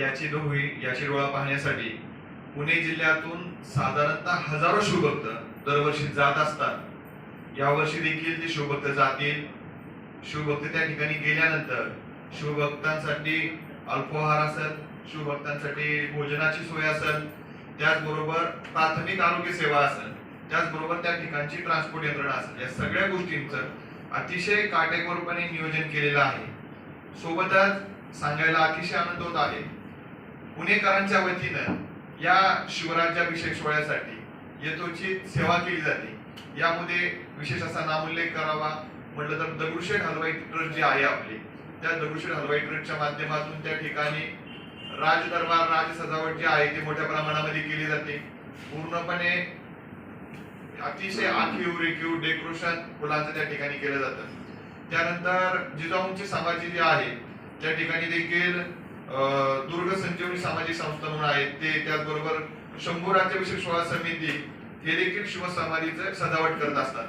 याची होई याची डोळा पाहण्यासाठी पुणे जिल्ह्यातून साधारणतः हजारो शिवभक्त दरवर्षी जात असतात. यावर्षी देखील ते शिवभक्त जातील. शिवभक्त त्या ठिकाणी गेल्यानंतर शिवभक्तांसाठी अल्पोहार असेल शिवभक्तांसाठी भोजनाची सोय असेल त्याचबरोबर प्राथमिक आरोग्य सेवा असेल त्याचबरोबर त्या ठिकाणची ट्रान्सपोर्ट यंत्रणा असेल या सगळ्या गोष्टींचं अतिशय काटेकोरपणे नियोजन केलेलं आहे. सोबतच सांगायला अतिशय आनंद होत आहे. पुणेकरांच्या वतीनं या शिवराज्याभिषेक सोहळ्यासाठी यथोचित सेवा केली जाते. यामध्ये विशेष असा नामोल्लेख करावा म्हटलं तर दगडूशेठ हलवाई ट्रस्ट जे आहे आपले त्या दगडूशेठ हलवाई ट्रस्टच्या माध्यमातून त्या ठिकाणी राज दरबार राज सजावट जी आहे ती मोठ्या प्रमाणामध्ये केली जाते. पूर्णपणे अतिशय आखीव रेखीव डेकोरेशन फुलांचं त्या ठिकाणी केलं जातं. त्यानंतर जिजाऊंची समाधी जी आहे त्या ठिकाणी देखील दुर्ग संजीवनी सामाजिक संस्था म्हणून आहेत. ते त्याचबरोबर शंभू राज्याभिषेक सोहळा समिती हे देखील शिवसमाधीचं सजावट करत असतात.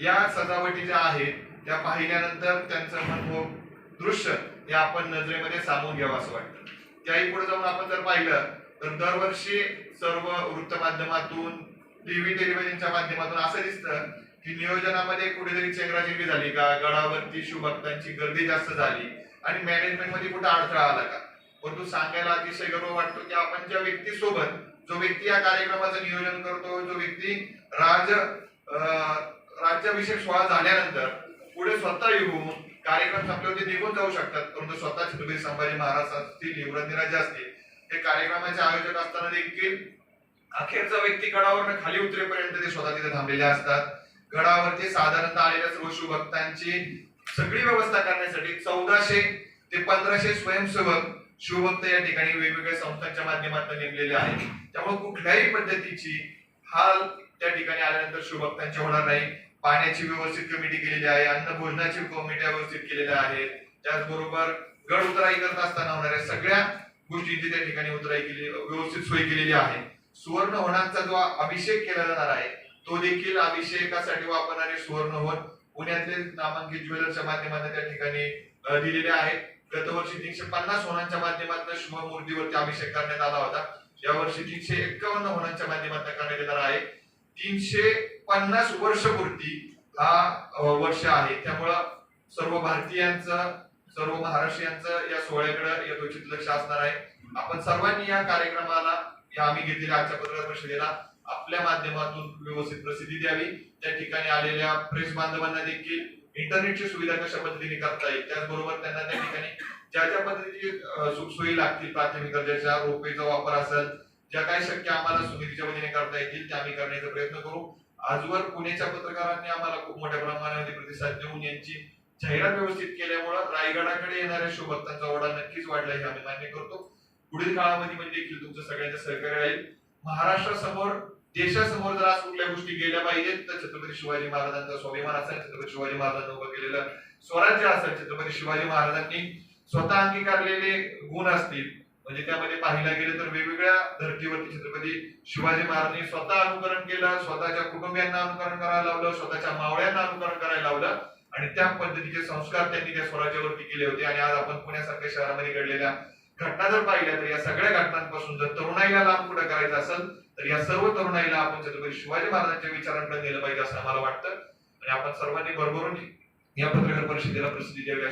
या सजावटी ज्या आहेत त्या पाहिल्यानंतर त्यांचं मनमोहक दृश्य हे आपण नजरेमध्ये सामावून घ्यावं असं वाटतं. त्याही पुढे जाऊन आपण जर पाहिलं तर दरवर्षी सर्व वृत्तमाध्यमातून टीव्ही टेलिव्हिजनच्या माध्यमातून असं दिसतं की नियोजनामध्ये कुठेतरी चेंगराचेंगरी झाली का? गडावरती शिवभक्तांची गर्दी जास्त झाली आणि मॅनेजमेंटमध्ये कुठे अडथळा आला का? परंतु सांगायला अतिशय गर्व वाटतो की आपण ज्या व्यक्तीसोबत जो व्यक्ती या कार्यक्रमाचं नियोजन करतो जो व्यक्ती राज राज्याभिषेक सोहळा झाल्यानंतर पुढे स्वतः येऊन कार्यक्रम संपल्यावरती निघून जाऊ शकतात. परंतु स्वतः छत्रपती संभाजी महाराज असतील युवराजराजे असतील हे कार्यक्रमाचे आयोजक असताना देखील अखेरचा व्यक्ती गडावर खाली उतरेपर्यंत ते स्वतः तिथे थांबलेले असतात. गडावरती साधारणतः आलेल्या सर्व शिवभक्तांची सगळी व्यवस्था करण्यासाठी चौदाशे ते पंधराशे स्वयंसेवक शिवभक्त या ठिकाणी वेगवेगळ्या संस्थांच्या माध्यमातून नेमलेले आहेत. त्यामुळे कुठल्याही पद्धतीची हाल त्या ठिकाणी आल्यानंतर शिवभक्तांची होणार नाही. पाण्याची व्यवस्थित कमिटी केलेली आहे अन्न भोजनाची कमिटी व्यवस्थित केलेल्या आहेत. त्याचबरोबर गड उतराई करत असताना होणाऱ्या सगळ्या गोष्टींची त्या ठिकाणी उतराई केली व्यवस्थित सोय केलेली आहे. सुवर्ण होणांचा जो अभिषेक केला जाणार आहे तो देखील अभिषेकासाठी वापरणारे सुवर्ण होत पुण्यातले नामांकित ज्वेलर्सच्या माध्यमातून त्या ठिकाणी दिलेले आहेत. गतवर्षी तीनशे पन्नास होणांच्या माध्यमातून शुभमूर्तीवरती अभिषेक करण्यात आला होता. यावर्षी तीनशे एक्कावन्न होणांच्या माध्यमातून करण्यात येणार आहे. तीनशे पन्नास वर्षपूर्ती हा वर्ष आहे. त्यामुळं सर्व भारतीयांचं सर्व महाराष्ट्रीयांचं या सोहळ्याकडे यथोचित लक्ष असणार आहे. आपण सर्वांनी या कार्यक्रमाला या आम्ही घेतलेल्या आजच्या पत्रकार परिषदेला आपल्या माध्यमातून व्यवस्थित प्रसिद्धी द्यावी. त्या ठिकाणी आलेल्या प्रेस बांधवांना देखील इंटरनेटची सुविधा कशा पद्धतीने करता येईल त्याचबरोबर त्यांना त्या ठिकाणी ज्या ज्या पद्धतीची सुखसोयी लागतील प्राथमिक दर्जाच्या रोपेचा वापर असेल ज्या काही शक्य आम्हाला समितीच्या वतीने करता येतील त्या आम्ही करण्याचा प्रयत्न करू. आजवर पुण्याच्या पत्रकारांनी आम्हाला खूप मोठ्या प्रमाणामध्ये प्रतिसाद देऊन यांची जाहिरात व्यवस्थित केल्यामुळं रायगडाकडे येणाऱ्या शिवभक्तांचा ओढा नक्कीच वाढला हे आम्ही मान्य करतो. पुढील काळामध्ये म्हणजे देखील तुमचं सगळ्यांचं सहकार्य राहील. महाराष्ट्रासमोर देशासमोर जर आज कुठल्या गोष्टी गेल्या पाहिजेत तर छत्रपती शिवाजी महाराजांचा स्वाभिमान असेल छत्रपती शिवाजी महाराजांनी उभं केलेलं स्वराज्य असेल छत्रपती शिवाजी महाराजांनी स्वतः अंगीकारलेले गुण असतील. म्हणजे त्यामध्ये पाहिला गेलं तर वेगवेगळ्या धर्तीवरती छत्रपती शिवाजी महाराजांनी स्वतः अनुकरण केलं स्वतःच्या कुटुंबियांना अनुकरण करायला लावलं स्वतःच्या मावळ्यांना अनुकरण करायला लावलं आणि त्या पद्धतीचे संस्कार त्यांनी त्या स्वराज्यावरती केले होते. आणि आज आपण पुण्यासारख्या शहरामध्ये घडलेल्या घटना जर पाहिल्या तर या सगळ्या घटनांपासून जर तरुणाईला लांब कुठं करायचं असेल तर या सर्व तरुणाईला आपण छत्रपती शिवाजी महाराजांच्या विचारांकडे नेलं पाहिजे असं मला वाटतं. आणि आपण सर्वांनी भरभरून या पत्रकार परिषदेला प्रसिद्धी द्यावी